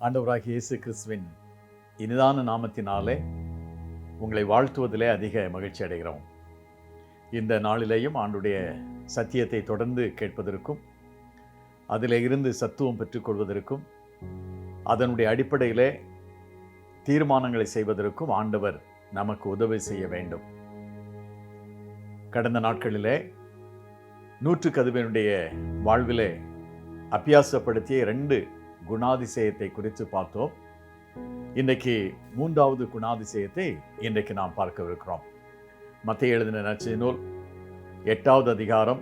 ஆண்டவராகிய இயேசு கிறிஸ்துவின் இனிதான நாமத்தினாலே உங்களை வாழ்த்துவதிலே அதிக மகிழ்ச்சி அடைகிறோம். இந்த நாளிலேயும் ஆண்டுடைய சத்தியத்தை தொடர்ந்து கேட்பதற்கும் அதில் இருந்து சத்துவம் பெற்றுக்கொள்வதற்கும் அதனுடைய அடிப்படையிலே தீர்மானங்களை செய்வதற்கும் ஆண்டவர் நமக்கு உதவி செய்ய வேண்டும். கடந்த நாட்களிலே நூற்று கதவினுடைய வாழ்விலே அபியாசப்படுத்திய ரெண்டு குணாதிசயத்தை குறித்து பார்த்தோம். இன்றைக்கு மூன்றாவது குணாதிசயத்தை இன்றைக்கு நாம் பார்க்கவிருக்கிறோம். மத்திய எழுதின நச்சு நூல் எட்டாவது அதிகாரம்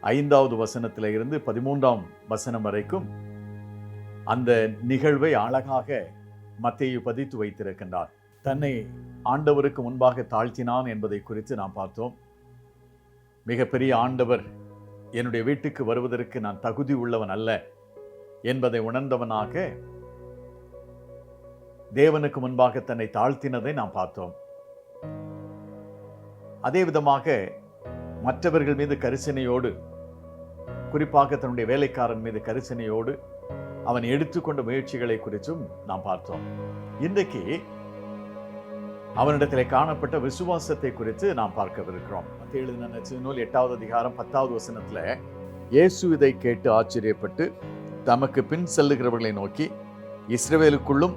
ஐந்தாவது வசனத்தில் இருந்து பதிமூன்றாம் வசனம் வரைக்கும் அந்த நிகழ்வை அழகாக மத்தையை பதித்து வைத்திருக்கின்றார். தன்னை ஆண்டவருக்கு முன்பாக தாழ்த்தினான் என்பதை குறித்து நாம் பார்த்தோம். மிகப்பெரிய ஆண்டவர் என்னுடைய வீட்டுக்கு வருவதற்கு நான் தகுதி உள்ளவன் அல்ல. என்பதை உணர்ந்தவனாக தேவனுக்கு முன்பாக தன்னை தாழ்த்தினதை நாம் பார்த்தோம். அதே விதமாக மற்றவர்கள் மீது கரிசனையோடு குறிப்பாக தன்னுடைய வேலைக்காரன் மீது கரிசனையோடு அவன் எடுத்துக்கொண்ட முயற்சிகளை குறித்தும் நாம் பார்த்தோம். இன்றைக்கு அவனிடத்தில் காணப்பட்ட விசுவாசத்தை குறித்து நாம் பார்க்கவிருக்கிறோம். எழுதின நூல் எட்டாவது அதிகாரம் பத்தாவது வசனத்தில் இயேசு இதை கேட்டு ஆச்சரியப்பட்டு தமக்கு பின் செல்லுகிறவர்களை நோக்கி இஸ்ரவேலுக்குள்ளும்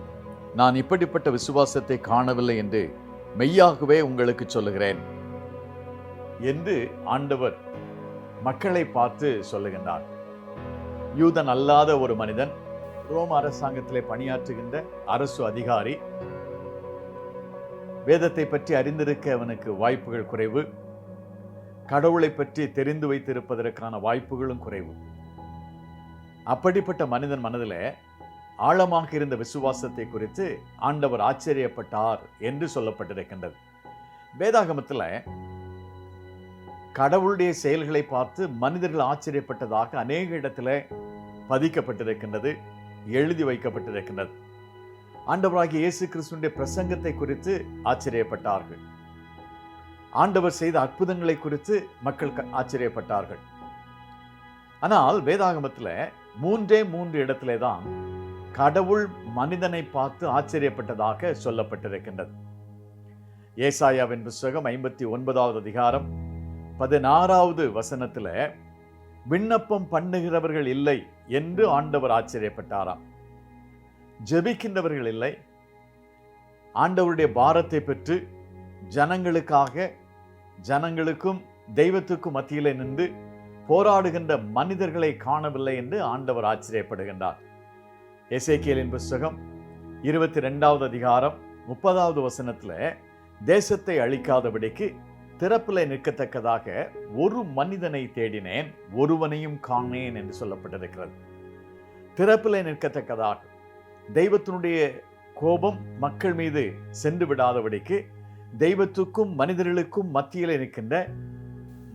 நான் இப்படிப்பட்ட விசுவாசத்தை காணவில்லை என்று மெய்யாகவே உங்களுக்கு சொல்லுகிறேன் என்று ஆண்டவர் மக்களை பார்த்து சொல்லுகின்றார். யூதன் அல்லாத ஒரு மனிதன் ரோம அரசாங்கத்திலே பணியாற்றுகின்ற அரசு அதிகாரி வேதத்தை பற்றி அறிந்திருக்க அவனுக்கு வாய்ப்புகள் குறைவு கடவுளை பற்றி தெரிந்து வைத்திருப்பதற்கான வாய்ப்புகளும் குறைவு. அப்படிப்பட்ட மனிதன் மனதில் ஆழமாக இருந்த விசுவாசத்தை குறித்து ஆண்டவர் ஆச்சரியப்பட்டார் என்று சொல்லப்பட்டிருக்கின்றது. வேதாகமத்தில் கடவுளுடைய செயல்களை பார்த்து மனிதர்கள் ஆச்சரியப்பட்டதாக அநேக இடத்துல பதிக்கப்பட்டிருக்கின்றது எழுதி வைக்கப்பட்டிருக்கின்றது. ஆண்டவராகிய இயேசு கிறிஸ்துடைய பிரசங்கத்தை குறித்து ஆச்சரியப்பட்டார்கள். ஆண்டவர் செய்த அற்புதங்களை குறித்து மக்கள் ஆச்சரியப்பட்டார்கள். ஆனால் வேதாகமத்தில் மூன்றே மூன்று இடத்திலே தான் கடவுள் மனிதனை பார்த்து ஆச்சரியப்பட்டதாக சொல்லப்பட்டிருக்கின்றது. ஏசாயாவின் புஸ்தகம் ஐம்பத்தி ஒன்பதாவது அதிகாரம் பதினாறாவது வசனத்தில் விண்ணப்பம் பண்ணுகிறவர்கள் இல்லை என்று ஆண்டவர் ஆச்சரியப்பட்டாராம். ஜெபிக்கின்றவர்கள் இல்லை. ஆண்டவருடைய பாரத்தை பெற்று ஜனங்களுக்காக ஜனங்களுக்கும் தெய்வத்துக்கும் மத்தியிலே நின்று போராடுகின்ற மனிதர்களை காணவில்லை என்று ஆண்டவர் ஆச்சரியப்படுகின்றார். எசேக்கியலின் புஸ்தகம் இருபத்தி ரெண்டாவது அதிகாரம் முப்பதாவது வசனத்துல தேசத்தை அழிக்காதபடிக்கு திறப்பில் நிற்கத்தக்கதாக ஒரு மனிதனை தேடினேன் ஒருவனையும் காணேன் என்று சொல்லப்பட்டிருக்கிறது. திறப்பில் நிற்கத்தக்கதாக தெய்வத்தினுடைய கோபம் மக்கள் மீது சென்று விடாதபடிக்கு தெய்வத்துக்கும் மனிதர்களுக்கும் மத்தியில் நிற்கின்ற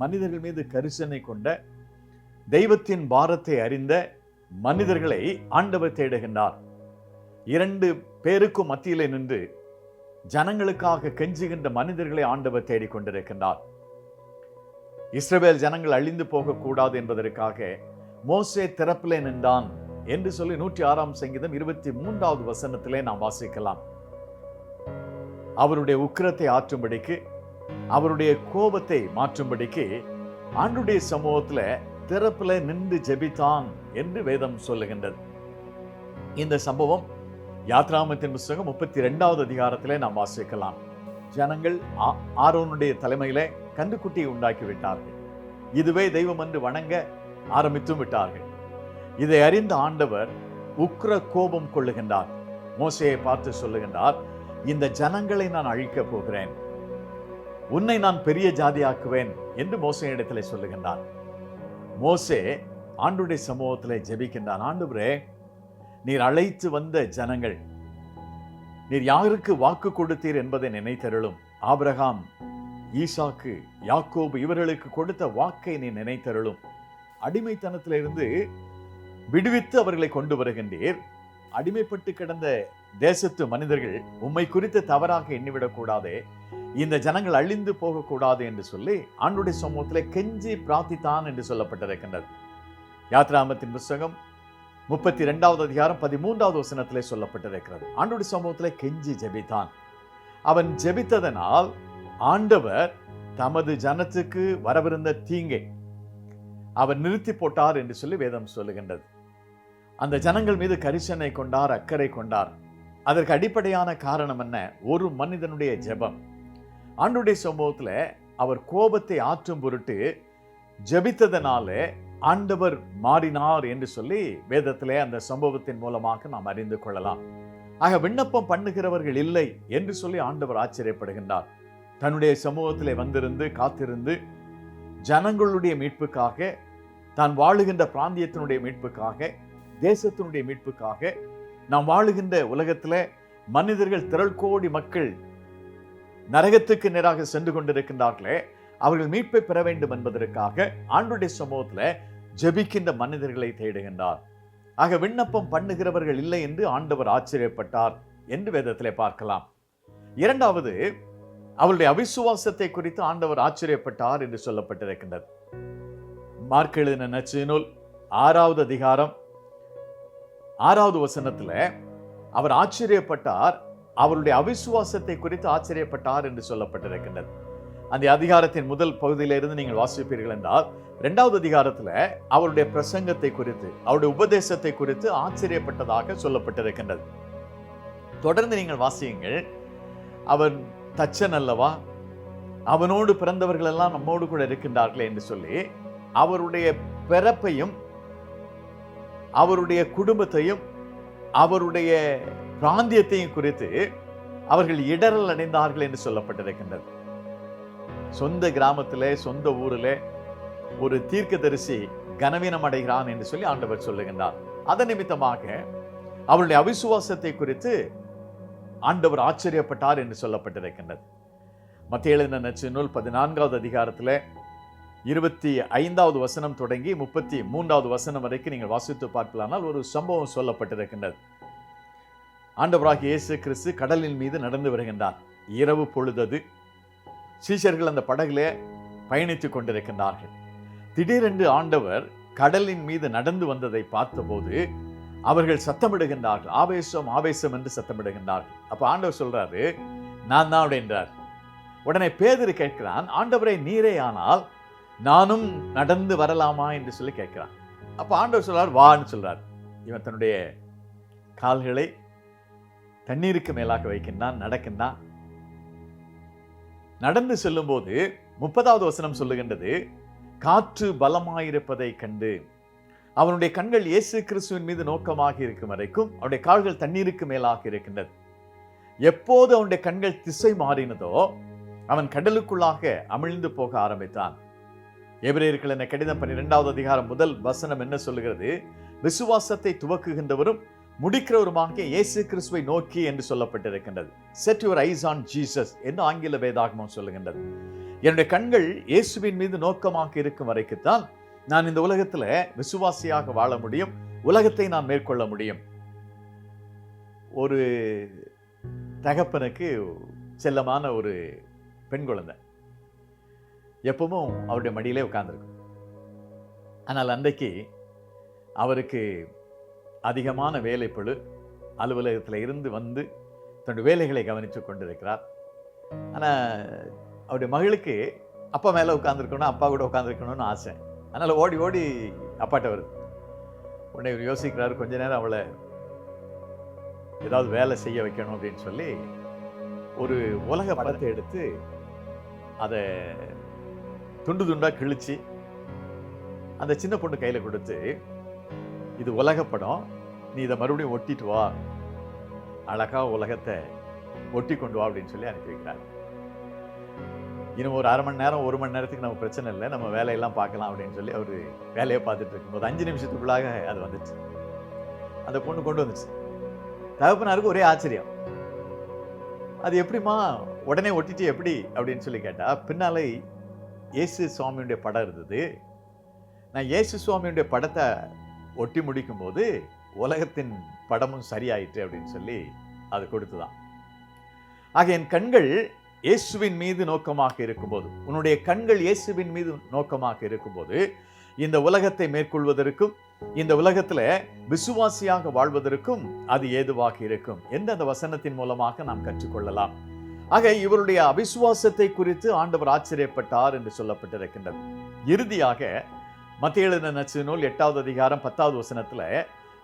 மனிதர்கள் மீது கரிசனை கொண்ட தெய்வத்தின் பாரத்தை அறிந்த மனிதர்களை ஆண்டவர் தேடுகின்றார். இரண்டு பேருக்கும் மத்தியிலே நின்று ஜனங்களுக்காக கெஞ்சுகின்ற மனிதர்களை ஆண்டவர் தேடிக்கொண்டிருக்கின்றார் இஸ்ரேல் ஜனங்கள் அழிந்து போகக்கூடாது என்பதற்காக மோசே திறப்பிலே நின்றான் என்று சொல்லி நூற்றி ஆறாம் சங்கீதம் இருபத்தி மூன்றாவது வசனத்திலே நாம் வாசிக்கலாம். அவருடைய உக்கிரத்தை ஆற்றும்படிக்கு அவருடைய கோபத்தை மாற்றும்படிக்கு ஆண்டுடைய சமூகத்துல திறப்புல நின்று ஜெபித்தான் என்று வேதம் சொல்லுகின்றது. இந்த சம்பவம் யாத்ராமத்தின் புஸ்தகம் முப்பத்தி ரெண்டாவது அதிகாரத்திலே நாம் வாசிக்கலாம். ஜனங்கள் ஆரோனுடைய தலைமையில கன்றுக்குட்டியை உண்டாக்கி விட்டார்கள். இதுவே தெய்வம் என்று வணங்க ஆரம்பித்தும் விட்டார்கள். இதை அறிந்த ஆண்டவர் உக்ர கோபம் கொள்ளுகின்றார். மோசையை பார்த்து சொல்லுகின்றார் இந்த ஜனங்களை நான் அழிக்கப் போகிறேன். உன்னை நான் பெரிய ஜாதியாக்குவேன் என்று மோச இடத்திலே சொல்லுகின்றான். மோசே ஆண்டுடைய சமூகத்தில் ஜெபிக்கின்றான். ஆண்டுபுரே நீர் அழைத்து வந்த ஜனங்கள் நீர் யாருக்கு வாக்கு கொடுத்தீர் என்பதை நினைத்தருளும். ஆபிரகாம் ஈசாக்கு யாக்கோபு இவர்களுக்கு கொடுத்த வாக்கை நீ நினைத்தருளும். அடிமைத்தனத்திலிருந்து விடுவித்து அவர்களை கொண்டு வருகின்றீர். அடிமைப்பட்டு கிடந்த தேசத்து மனிதர்கள் உம்மை குறித்து தவறாக எண்ணிவிடக் கூடாதே இந்த ஜனங்கள் அழிந்து போகக்கூடாது என்று சொல்லி ஆண்டுடைய சமூகத்தில் கெஞ்சி பிரார்த்தித்தான் என்று சொல்லப்பட்டிருக்கின்றது. யாத்ராமத்தின் புஸ்தகம் முப்பத்தி ரெண்டாவது அதிகாரம் பதிமூன்றாவது வசனத்திலே சொல்லப்பட்டிருக்கிறது. ஆண்டுடைய சமூகத்தில் கெஞ்சி ஜெபித்தான். அவன் ஜெபித்ததனால் ஆண்டவர் தமது ஜனத்துக்கு வரவிருந்த தீங்கை அவர் நிறுத்தி போட்டார் என்று சொல்லி வேதம் சொல்லுகின்றது. அந்த ஜனங்கள் மீது கரிசனை கொண்டார் அக்கறை கொண்டார். அதற்கு அடிப்படையான காரணம் என்ன? ஒரு மனிதனுடைய ஜெபம். ஆண்டுடைய சம்பவத்தில் அவர் கோபத்தை ஆற்றும் பொருட்டு ஜெபித்ததனாலே ஆண்டவர் மாறினார் என்று சொல்லி வேதத்திலே அந்த சம்பவத்தின் மூலமாக நாம் அறிந்து கொள்ளலாம். ஆக விண்ணப்பம் பண்ணுகிறவர்கள் இல்லை என்று சொல்லி ஆண்டவர் ஆச்சரியப்படுகின்றார். தன்னுடைய சமூகத்திலே வந்திருந்து காத்திருந்து ஜனங்களுடைய மீட்புக்காக தான் வாழுகின்ற பிராந்தியத்தினுடைய மீட்புக்காக தேசத்தினுடைய மீட்புக்காக நாம் வாழுகின்ற உலகத்தில் மனிதர்கள் திரள் கோடி மக்கள் நரகத்துக்கு நேராக சென்று கொண்டிருக்கின்றார்களே அவர்கள் மீட்பை பெற வேண்டும் என்பதற்காக ஆண்டுடைய சமூகத்தில் ஜெபிக்கின்ற மனிதர்களை தேடுகின்றார். ஆக விண்ணப்பம் பண்ணுகிறவர்கள் இல்லை என்று ஆண்டவர் ஆச்சரியப்பட்டார் என்று வேதத்திலே பார்க்கலாம். இரண்டாவது அவருடைய அவிசுவாசத்தை குறித்து ஆண்டவர் ஆச்சரியப்பட்டார் என்று சொல்லப்பட்டிருக்கின்றது. மார்க் எழுதின நச்சு நூல் ஆறாவது அதிகாரம் ஆறாவது வசனத்தில் அவர் ஆச்சரியப்பட்டார் அவருடைய அவிசுவாசத்தை குறித்து ஆச்சரியப்பட்டார் என்று சொல்லப்பட்டிருக்கின்றது. அந்த அதிகாரத்தின் முதல் பகுதியிலிருந்து நீங்கள் வாசிப்பீர்கள் என்றால் இரண்டாவது அதிகாரத்துல அவருடைய பிரசங்கத்தை குறித்து அவருடைய உபதேசத்தை குறித்து ஆச்சரியப்பட்டதாக சொல்லப்பட்டிருக்கின்றது. தொடர்ந்து நீங்கள் வாசியுங்கள். அவன் தச்சன் அல்லவா? அவனோடு பிறந்தவர்கள் எல்லாம் நம்மோடு கூட இருக்கின்றார்களே என்று சொல்லி அவருடைய பிறப்பையும் அவருடைய குடும்பத்தையும் அவருடைய பிராந்தியத்தையும் குறித்து அவர்கள் இடரல் அடைந்தார்கள் என்று சொல்லப்பட்டிருக்கின்றது. சொந்த கிராமத்திலே சொந்த ஊரிலே ஒரு தீர்க்கதரிசி கனவீனம் அடைகிறான் என்று சொல்லி ஆண்டவர் சொல்லுகின்றார். அதன் நிமித்தமாக அவருடைய அவிசுவாசத்தை குறித்து ஆண்டவர் ஆச்சரியப்பட்டார் என்று சொல்லப்பட்டிருக்கின்றது. மத்திய எழுதின நச்சு நூல் பதினான்காவது அதிகாரத்தில் இருபத்தி ஐந்தாவது வசனம் தொடங்கி முப்பத்தி மூன்றாவது வசனம் வரைக்கும் நீங்கள் வாசித்து பார்க்கலானால் ஒரு சம்பவம் சொல்லப்பட்டிருக்கின்றது. ஆண்டவராகிய இயேசு கிறிஸ்து கடலின் மீது நடந்து வருகின்றார். இரவு பொழுதது சீஷர்கள் அந்த படகிலே பயணித்துக் கொண்டிருக்கின்றார்கள். திடீரென்று ஆண்டவர் கடலின் மீது நடந்து வந்ததை பார்த்தபோது அவர்கள் சத்தமிடுகின்றார்கள். ஆவேசம் ஆவேசம் என்று சத்தமிடுகின்றார்கள். அப்ப ஆண்டவர் சொல்றாரு நான் தான் அப்படின்றார் உடனே பேதர் கேட்கிறான் ஆண்டவரை நீரே ஆனால் நானும் நடந்து வரலாமா? என்று சொல்லி கேட்கிறான். அப்ப ஆண்டவர் சொல்றார் வான்னு சொல்றார். இவன் தன்னுடைய கால்களை தண்ணீருக்கு மேலாக வைக்கின்றான் நடக்கின்றான். நடந்து செல்லும்போது முப்பதாவது வசனம் சொல்லுகின்றது காற்று பலமாயிருப்பதை கண்டு. அவனுடைய கண்கள் இயேசு கிறிஸ்துவின் மீது நோக்கமாக இருக்கும் வரைக்கும் அவனுடைய கால்கள் தண்ணீருக்கு மேலாக இருக்கின்றது. எப்போது அவனுடைய கண்கள் திசை மாறினதோ அவன் கடலுக்குள்ளாக அமிழ்ந்து போக ஆரம்பித்தான். எபிரேயர்கள் என கடிதம் பன்னிரெண்டாவது அதிகாரம் முதல் வசனம் என்ன சொல்லுகிறது? விசுவாசத்தை துவக்குகின்றவரும் முடிக்கிறவருமாக இயேசு கிறிஸ்துவை நோக்கி என்று சொல்லப்பட்டிருக்கின்றது. Set your eyes on Jesus என்று ஆங்கில வேதாகமம் சொல்லுகின்றது? என்னுடைய கண்கள் இயேசுவின் மீது நோக்கமாக இருக்கும் வரைக்குத்தான் நான் இந்த உலகத்துல விசுவாசியாக வாழ முடியும் உலகத்தை நான் மேற்கொள்ள முடியும். ஒரு தகப்பனுக்கு செல்லமான ஒரு பெண் குழந்தை. எப்பவும் அவருடைய மடியிலே உட்கார்ந்துருக்கும். ஆனால் அன்றைக்கு அவருக்கு அதிகமான வேலைப்பழு அலுவலகத்தில் இருந்து வந்து தன்னுடைய வேலைகளை கவனித்து கொண்டிருக்கிறார். ஆனால் அவருடைய மகளுக்கு அப்பா மேலே உட்காந்துருக்கணும் அப்பா கூட உட்காந்துருக்கணும்னு ஆசை. அதனால் ஓடி ஓடி அப்பாட்ட வருது. உடனே இவர் யோசிக்கிறாரு கொஞ்ச நேரம் அவளை ஏதாவது வேலை செய்ய வைக்கணும் அப்படின்னு சொல்லி ஒரு உலக படத்தை எடுத்து அதை துண்டு துண்டா கிழிச்சு அந்த சின்ன பொண்ணு கையில கொடுத்து இது உலக படம். நீ இதை மறுபடியும் ஒட்டிட்டு வா. அழகா உலகத்தை ஒட்டி கொண்டு வா அப்படின்னு சொல்லி அனுப்பி வைக்கிறார் இன்னும் ஒரு அரை மணி நேரம் ஒரு மணி நேரத்துக்கு நம்ம பிரச்சனை இல்லை. நம்ம வேலையெல்லாம் பார்க்கலாம் அப்படின்னு சொல்லி அவர் வேலையை பார்த்துட்டு இருக்கும்போது அஞ்சு நிமிஷத்துக்குள்ளாக அது வந்துச்சு. அந்த பொண்ணு கொண்டு வந்துச்சு. தகப்பனாருக்கு ஒரே ஆச்சரியம். அது எப்படிம்மா உடனே ஒட்டிட்டு எப்படி அப்படின்னு சொல்லி கேட்டா பின்னாலே இயேசு சுவாமியுடைய படம் இருந்தது. நான் இயேசு சுவாமியுடைய படத்தை ஒட்டி முடிக்கும் போது உலகத்தின் படமும் சரியாயிற்று அப்படின்னு சொல்லி அது கொடுத்துதான். ஆக என் கண்கள் இயேசுவின் மீது நோக்கமாக இருக்கும்போது உன்னுடைய கண்கள் இயேசுவின் மீது நோக்கமாக இருக்கும்போது இந்த உலகத்தை மேற்கொள்வதற்கும் இந்த உலகத்துல விசுவாசியாக வாழ்வதற்கும் அது ஏதுவாக இருக்கும் என்று அந்த வசனத்தின் மூலமாக நாம் கற்றுக்கொள்ளலாம். ஆக இவருடைய அவிசுவாசத்தை குறித்து ஆண்டவர் ஆச்சரியப்பட்டார் என்று சொல்லப்பட்டிருக்கின்றது. இறுதியாக மத்திய எழுதின நச்சு நூல் எட்டாவது அதிகாரம் பத்தாவது வசனத்துல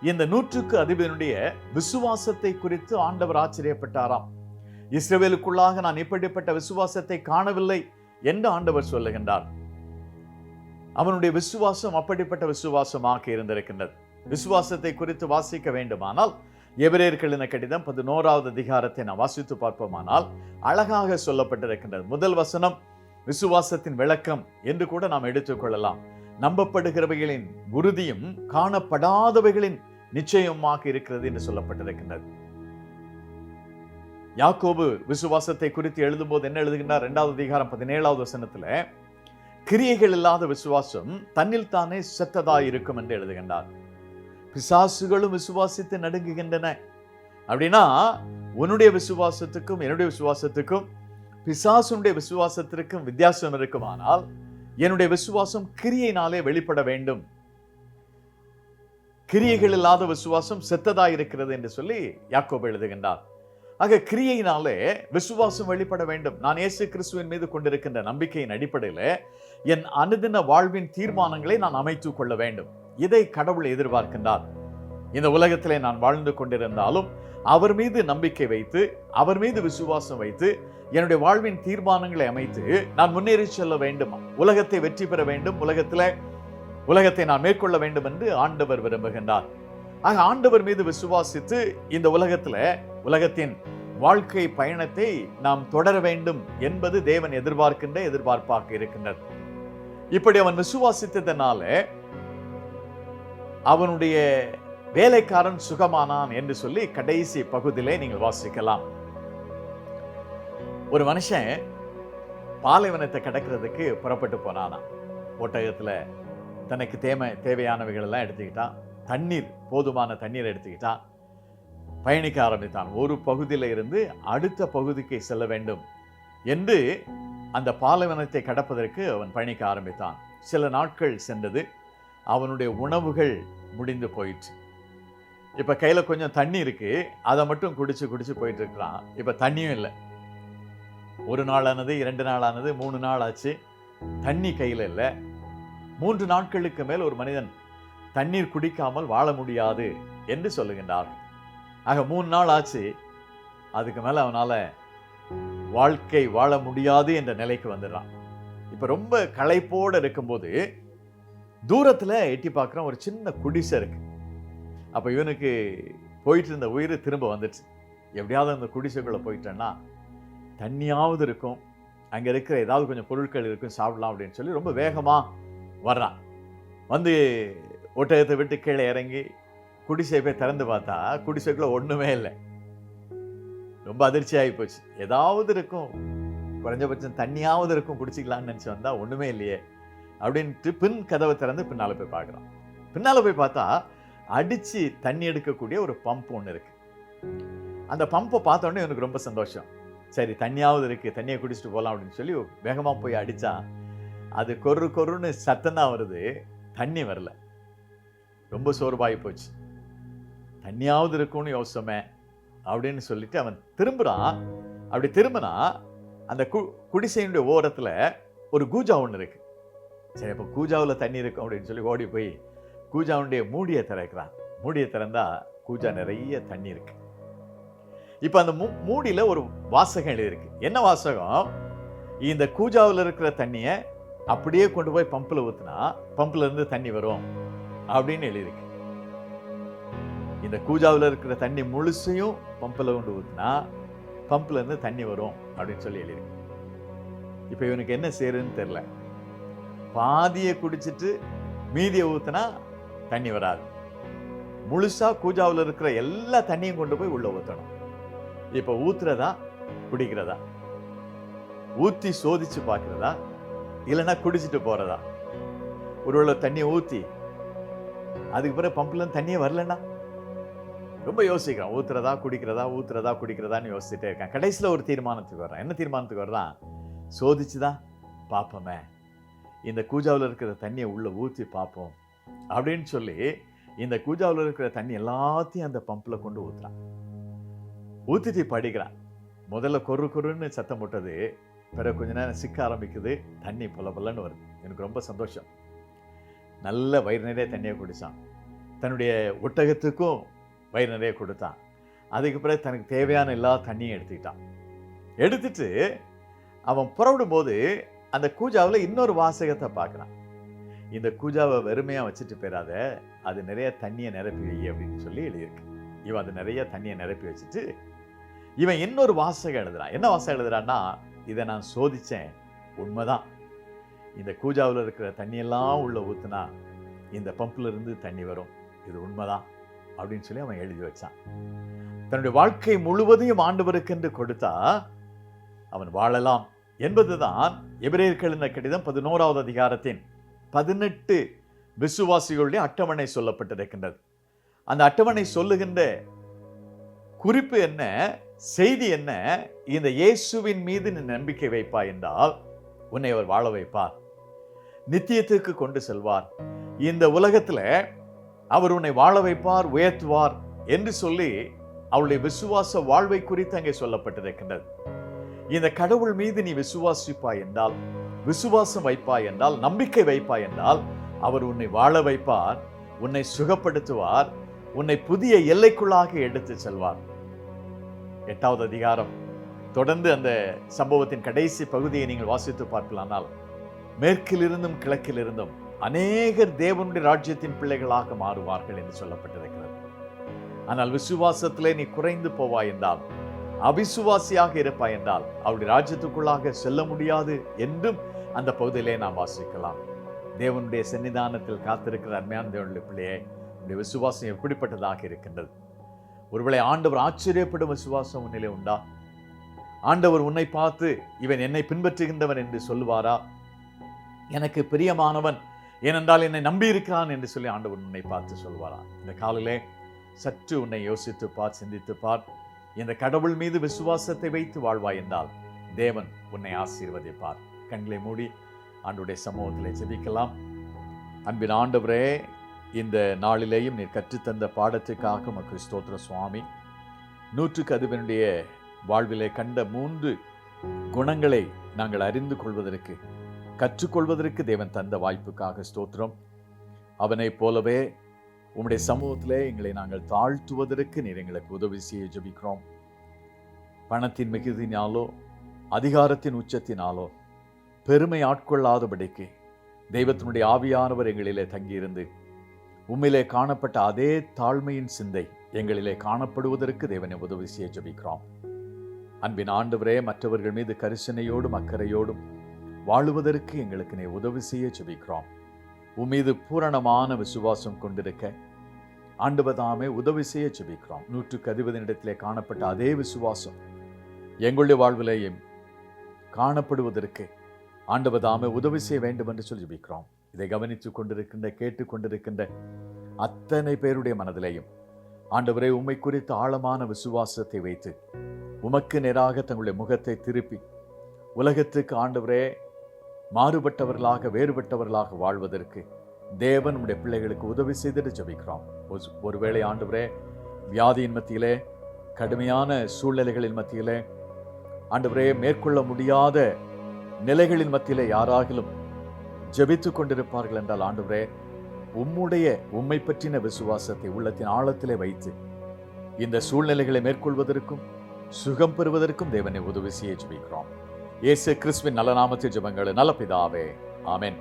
இந்த நூற்றுக்கு அதிபனுடைய விசுவாசத்தை குறித்து ஆண்டவர் ஆச்சரியப்பட்டாராம். இஸ்ரேவேலுக்குள்ளாக நான் இப்படிப்பட்ட விசுவாசத்தை காணவில்லை என்று ஆண்டவர் சொல்லுகின்றார். அவனுடைய விசுவாசம் அப்படிப்பட்ட விசுவாசமாக இருந்திருக்கின்றது. விசுவாசத்தை குறித்து வாசிக்க வேண்டுமானால் எபிரேயர்களின கடிதம் பதினோராவது அதிகாரத்தை நான் வாசித்து பார்ப்போமானால் அழகாக சொல்லப்பட்டிருக்கின்றது. முதல் வசனம் விசுவாசத்தின் விளக்கம் என்று கூட நாம் எடுத்துக்கொள்ளலாம் நம்பப்படுகிறவைகளின் உறுதியும் காணப்படாதவைகளின் நிச்சயமாக இருக்கிறது என்று சொல்லப்பட்டிருக்கின்றது. யாக்கோபு விசுவாசத்தை குறித்து எழுதும்போது என்ன எழுதுகின்றார்? இரண்டாவது அதிகாரம் பதினேழாவது வசனத்துல கிரியைகள் இல்லாத விசுவாசம் தன்னில் தானே செத்ததாய் இருக்கும் என்று எழுதுகின்றார். பிசாசுகளும் விசுவாசித்து நடுங்குகின்றன. அப்படின்னா உன்னுடைய விசுவாசத்துக்கும் என்னுடைய விசுவாசத்துக்கும் பிசாசுடைய விசுவாசத்திற்கும் வித்தியாசம் இருக்குமானால் என்னுடைய விசுவாசம் கிரியையினாலே வெளிப்பட வேண்டும். கிரியைகள் இல்லாத விசுவாசம் செத்ததாய் இருக்கிறது என்று சொல்லி யாக்கோபு எழுதுகின்றார். ஆக கிரியையினாலே விசுவாசம் வெளிப்பட வேண்டும். நான் இயேசு கிறிஸ்துவின் மீது கொண்டிருக்கின்ற நம்பிக்கையின் அடிப்படையில் என் அனுதின வாழ்வின் தீர்மானங்களை நான் அமைத்துக் கொள்ள வேண்டும். இதை கடவுள் எதிர்பார்க்கின்றார். இந்த உலகத்திலே நான் வாழ்ந்து கொண்டிருந்தாலும் அவர் மீது நம்பிக்கை வைத்து அவர் மீது விசுவாசம் வைத்து என்னுடைய வாழ்வின் தீர்மானங்களை அமைத்து நான் முன்னேறி செல்ல வேண்டும். உலகத்தை வெற்றி பெற வேண்டும். உலகத்தில் உலகத்தை நான் மேற்கொள்ள வேண்டும் என்று ஆண்டவர் விரும்புகின்றார். ஆக ஆண்டவர் மீது விசுவாசித்து இந்த உலகத்துல உலகத்தின் வாழ்க்கை பயணத்தை நாம் தொடர வேண்டும் என்பது தேவன் எதிர்பார்க்கின்ற எதிர்பார்ப்பாக இருக்கின்றது. இப்படி அவன் விசுவாசித்ததனால அவனுடைய வேலைக்காரன் சுகமானான் என்று சொல்லி கடைசி பகுதியிலே நீங்கள் வாசிக்கலாம். ஒரு மனுஷன் பாலைவனத்தை கடக்கிறதுக்கு புறப்பட்டு போனானா ஒட்டகத்தில் தனக்கு தேவை தேவையானவைகள் எல்லாம் எடுத்துக்கிட்டான். தண்ணீர் போதுமான தண்ணீர் எடுத்துக்கிட்டான். பயணிக்க ஆரம்பித்தான். ஒரு பகுதியில் இருந்து அடுத்த பகுதிக்கு செல்ல வேண்டும் என்று அந்த பாலைவனத்தை கடப்பதற்கு அவன் பயணிக்க ஆரம்பித்தான். சில நாட்கள் சென்றது. அவனுடைய உணவுகள் முடிந்து போயிற்று. இப்போ கையில் கொஞ்சம் தண்ணி இருக்குது அதை மட்டும் குடித்து குடித்து போயிட்டுருக்கிறான் இப்போ தண்ணியும் இல்லை. ஒரு நாளானது இரண்டு நாளானது மூணு நாள் ஆச்சு. தண்ணி கையில் இல்லை. மூன்று நாட்களுக்கு மேல் ஒரு மனிதன் தண்ணீர் குடிக்காமல் வாழ முடியாது என்று சொல்லுகின்றார். ஆக மூணு நாள் ஆச்சு. அதுக்கு மேலே அவனால் வாழ்க்கை வாழ முடியாது என்ற நிலைக்கு வந்துடுறான். இப்போ ரொம்ப களைப்போடு இருக்கும்போது தூரத்தில் எட்டி பார்க்குறான். ஒரு சின்ன குடிசை இருக்குது அப்போ இவனுக்கு போயிட்டு இருந்த உயிர் திரும்ப வந்துடுச்சு. எப்படியாவது அந்த குடிசைக்குள்ளே போயிட்டேன்னா தண்ணியாவது இருக்கும். அங்கே இருக்கிற ஏதாவது கொஞ்சம் பொருட்கள் இருக்கும் சாப்பிடலாம் அப்படின்னு சொல்லி ரொம்ப வேகமாக வர்றான். வந்து ஒட்டகத்தை விட்டு கீழே இறங்கி குடிசை போய் திறந்து பார்த்தா குடிசைக்குள்ள ஒன்றுமே இல்லை. ரொம்ப அதிர்ச்சி ஆகி போச்சு. ஏதாவது இருக்கும். குறைஞ்சபட்சம் தண்ணியாவது இருக்கும் குடிச்சிக்கலாம்னு நினச்சி வந்தால் ஒன்றுமே இல்லையே அப்படின்ட்டு பின் கதவை திறந்து பின்னால் போய் பார்க்குறான். பின்னால போய் பார்த்தா அடித்து தண்ணி எடுக்கக்கூடிய ஒரு பம்ப் ஒன்று இருக்குது அந்த பம்பை பார்த்த உடனே எனக்கு ரொம்ப சந்தோஷம். சரி தண்ணியாவது இருக்குது தண்ணியை குடிச்சிட்டு போகலாம் அப்படின்னு சொல்லி வேகமாக போய் அடித்தா அது கொரு கொருன்னு சத்தம் தான் வருது தண்ணி வரல. ரொம்ப சோர்வாகி போச்சு. தண்ணியாவது இருக்கும்னு யோசிச்சோமே அப்படின்னு சொல்லிட்டு அவன் திரும்புகிறான் அப்படி திரும்பினா அந்த கு குடிசையினுடைய ஓரத்தில் ஒரு கூஜா ஒன்று இருக்குது சரி அப்போ கூஜாவில் தண்ணி இருக்கும் அப்படின்னு சொல்லி ஓடி போய் கூஜாவுடைய மூடியை திறக்கிறான். மூடியை திறந்தா கூஜா நிறைய தண்ணி இருக்கு. இப்போ அந்த மூ மூடியில் ஒரு வாசகம் எழுதியிருக்கு. என்ன வாசகம்? இந்த கூஜாவில் இருக்கிற தண்ணியை அப்படியே கொண்டு போய் பம்பில் ஊற்றுனா பம்பில் இருந்து தண்ணி வரும் அப்படின்னு எழுதியிருக்கு. இந்த கூஜாவில் இருக்கிற தண்ணி முழுசையும் பம்பில் கொண்டு ஊற்றுனா பம்பில் இருந்து தண்ணி வரும் அப்படின்னு சொல்லி எழுதியிருக்கு. இப்போ இவனுக்கு என்ன செய்யறதுன்னு தெரியல. பாதியை குடிச்சிட்டு மீதியை ஊற்றுனா தண்ணி வராது. முழுசா கூஜாவில் இருக்கிற எல்லா தண்ணியும் கொண்டு போய் உள்ளே ஊற்றணும் இப்போ ஊத்துறதா? குடிக்கிறதா? ஊற்றி சோதிச்சு பார்க்குறதா இல்லைன்னா குடிச்சிட்டு போறதா? உள்ள தண்ணியை ஊற்றி அதுக்கு பிறகு பம்ப்ல தண்ணியே வரலன்னா? ரொம்ப யோசிக்கிறான். ஊத்துறதா குடிக்கிறதா ஊத்துறதா குடிக்கிறதான்னு யோசிச்சுட்டே இருக்கேன். கடைசியில் ஒரு தீர்மானத்துக்கு வர்றேன். என்ன தீர்மானத்துக்கு வர்றான்? சோதிச்சுதான் பார்ப்போமே. இந்த கூஜாவில் இருக்கிற தண்ணியை உள்ளே ஊற்றி பார்ப்போம். அப்படின்னு சொல்லி இந்த கூஜாவில் இருக்கிற தண்ணி எல்லாத்தையும் அந்த பம்பில் கொண்டு ஊத்துறான். ஊற்றிட்டு படிக்கிறான் முதல்ல கொரு கொருன்னு சத்தம் போட்டது பிறகு கொஞ்ச நேரம் சிக்க ஆரம்பிக்குது தண்ணி பொல பொலன்னு வருது. எனக்கு ரொம்ப சந்தோஷம். நல்ல வயிறு நிறைய தண்ணியை குடித்தான் தன்னுடைய ஒட்டகத்துக்கும் வயிறு நிறைய கொடுத்தான். அதுக்கு பிறகு தனக்கு தேவையான எல்லா தண்ணியும் எடுத்துக்கிட்டான். எடுத்துட்டு அவன் புறவிடும் போது அந்த கூஜாவில் இன்னொரு வாசகத்தை பார்க்குறான். இந்த கூஜாவை வெறுமையாக வச்சுட்டு போயிடாத அது நிறைய தண்ணியை நிரப்பி வை அப்படின்னு சொல்லி எழுதியிருக்கு. இவன் அது நிறைய தண்ணியை நிரப்பி வச்சுட்டு இவன் இன்னொரு வாசகம் எழுதுறான் என்ன வாசகம் எழுதுறான்னா இதை நான் சோதிச்சேன். உண்மைதான். இந்த கூஜாவில் இருக்கிற தண்ணியெல்லாம் உள்ள ஊத்துனா இந்த பம்ப்ல இருந்து தண்ணி வரும். இது உண்மைதான். அப்படின்னு சொல்லி அவன் எழுதி வச்சான். தன்னுடைய வாழ்க்கை முழுவதையும் ஆண்டவருக்கென்று கொடுத்தா அவன் வாழலாம். என்பதுதான் எபிரேயர்கள் என்ற கடிதம் பதினோராவது அதிகாரத்தின் பதினெட்டு விசுவாசிகளுடைய அட்டவணை சொல்லப்பட்டிருக்கின்றது. அந்த அட்டவணை சொல்லுகின்ற குறிப்பு என்ன செய்தி என்ன இந்த இயேசுவின் மீது நீ நம்பிக்கை வைப்பாய் என்றால் உன்னை அவர் வாழ வைப்பார். நித்தியத்துக்கு கொண்டு செல்வார். இந்த உலகத்துல அவர் உன்னை வாழ வைப்பார் உயர்த்துவார் என்று சொல்லி அவளுடைய விசுவாச வாழ்வை குறித்து அங்கே சொல்லப்பட்டிருக்கின்றது. இந்த கடவுள் மீது நீ விசுவாசிப்பாய் என்றால் விசுவாசம் வைப்பாய் என்றால் நம்பிக்கை வைப்பாய் என்றால் அவர் உன்னை வாழ வைப்பார் உன்னை சுகப்படுத்துவார் உன்னை புதிய எல்லைக்குள்ளாக எடுத்து செல்வார். எட்டாவது அதிகாரம். தொடர்ந்து அந்த சம்பவத்தின் கடைசி பகுதியை நீங்கள் வாசித்து பார்க்கலானால் மேற்கிலிருந்தும் கிழக்கிலிருந்தும் அநேகர் தேவனுடைய ராஜ்யத்தின் பிள்ளைகளாக மாறுவார்கள் என்று சொல்லப்பட்டிருக்கிறது. ஆனால் விசுவாசத்திலே நீ குறைந்து போவாய் என்றால் அவிசுவாசியாக இருப்பாய் என்றால் அவருடைய ராஜ்யத்துக்குள்ளாக செல்ல முடியாது என்றும் அந்த பகுதியிலே நாம் வாசிக்கலாம். தேவனுடைய சன்னிதானத்தில் காத்திருக்கிற அருமையான தேவனுடைய பிள்ளையே உடைய விசுவாசம் எப்படிப்பட்டதாக இருக்கின்றது? ஒருவேளை ஆண்டவர் ஆச்சரியப்படும் விசுவாசம் உன்னிலே உண்டா? ஆண்டவர் உன்னை பார்த்து இவன் என்னை பின்பற்றுகின்றவன் என்று சொல்லுவாரா? எனக்கு பிரியமானவன் ஏனென்றால் என்னை நம்பியிருக்கிறான் என்று சொல்லி ஆண்டவர் உன்னை பார்த்து சொல்வாரா? இந்த காலிலே சற்று உன்னை யோசித்து பார் சிந்தித்து பார். இந்த கடவுள் மீது விசுவாசத்தை வைத்து வாழ்வாய் என்றால் தேவன் உன்னை ஆசீர்வதிப்பார். கண்களை மூடி ஆண்டுடைய சமூகத்திலே ஜெபிக்கலாம். அன்பின் ஆண்டவரே இந்த நாளிலேயும் நீர் கற்றுத்தந்த பாடத்துக்காக உமக்கு ஸ்தோத்திர சுவாமி. நூற்றுக்கு அதுவனுடைய வாழ்விலே கண்ட மூன்று குணங்களை நாங்கள் அறிந்து கொள்வதற்கு கற்றுக்கொள்வதற்கு தேவன் தந்த வாய்ப்புக்காக ஸ்தோத்திரம். அவனைப் போலவே உம்முடைய சமூகத்திலே எங்களை நாங்கள் தாழ்த்துவதற்கு நீர் எங்களுக்கு உதவி செய்ய ஜெபிக்கிறோம். பணத்தின் மிகுதினாலோ அதிகாரத்தின் உச்சத்தினாலோ பெருமை ஆட்கொள்ளாதபடிக்கு தெய்வத்தினுடைய ஆவியானவர் எங்களிலே தங்கியிருந்து உம்மிலே காணப்பட்ட அதே தாழ்மையின் சிந்தை எங்களிலே காணப்படுவதற்கு தேவனை உதவி செய்ய ஜபிக்கிறோம். அன்பின் ஆண்டவரே மற்றவர்கள் மீது கரிசனையோடும் அக்கறையோடும் வாழுவதற்கு எங்களுக்கு நீ உதவி செய்ய ஜபிக்கிறோம். உம்மீது பூரணமான விசுவாசம் கொண்டிருக்க ஆண்டுவதாமே உதவி செய்ய ஜபிக்கிறோம். நூற்றுக்கு அதிபதின் இடத்திலே காணப்பட்ட அதே விசுவாசம் எங்களுடைய வாழ்விலேயும் காணப்படுவதற்கு ஆண்டவதாமே உதவி செய்ய வேண்டும் என்று சொல்லி ஜபிக்கிறோம். இதை கவனித்துக் கொண்டிருக்கின்ற கேட்டுக்கொண்டிருக்கின்ற அத்தனை பேருடைய மனதிலேயும் ஆண்டவரே உம்மை குறித்த ஆழமான விசுவாசத்தை வைத்து உமக்கு நேராக தங்களுடைய முகத்தை திருப்பி உலகத்துக்கு ஆண்டவரே மாறுபட்டவர்களாக வேறுபட்டவர்களாக வாழ்வதற்கு தேவன் நம்முடைய பிள்ளைகளுக்கு உதவி செய்துட்டு ஜபிக்கிறோம். ஒருவேளை ஆண்டவரே வியாதியின் மத்தியிலே கடுமையான சூழ்நிலைகளின் மத்தியிலே ஆண்டவரே மேற்கொள்ள முடியாத நிலைகளின் மத்தியிலே யாராகிலும் ஜெபித்துக் கொண்டிருப்பார்கள் என்றால் ஆண்டவரே உம்முடைய உம்மை பற்றின விசுவாசத்தை உள்ளத்தின் ஆழத்திலே வைத்து இந்த சூழ்நிலைகளை மேற்கொள்வதற்கும் சுகம் பெறுவதற்கும் தேவனை உதவி செய்ய ஜெபிக்கிறோம். இயேசு கிறிஸ்துவின் நல்ல நாமத்தில் ஜெபங்கள் நல்ல பிதாவே. ஆமேன்.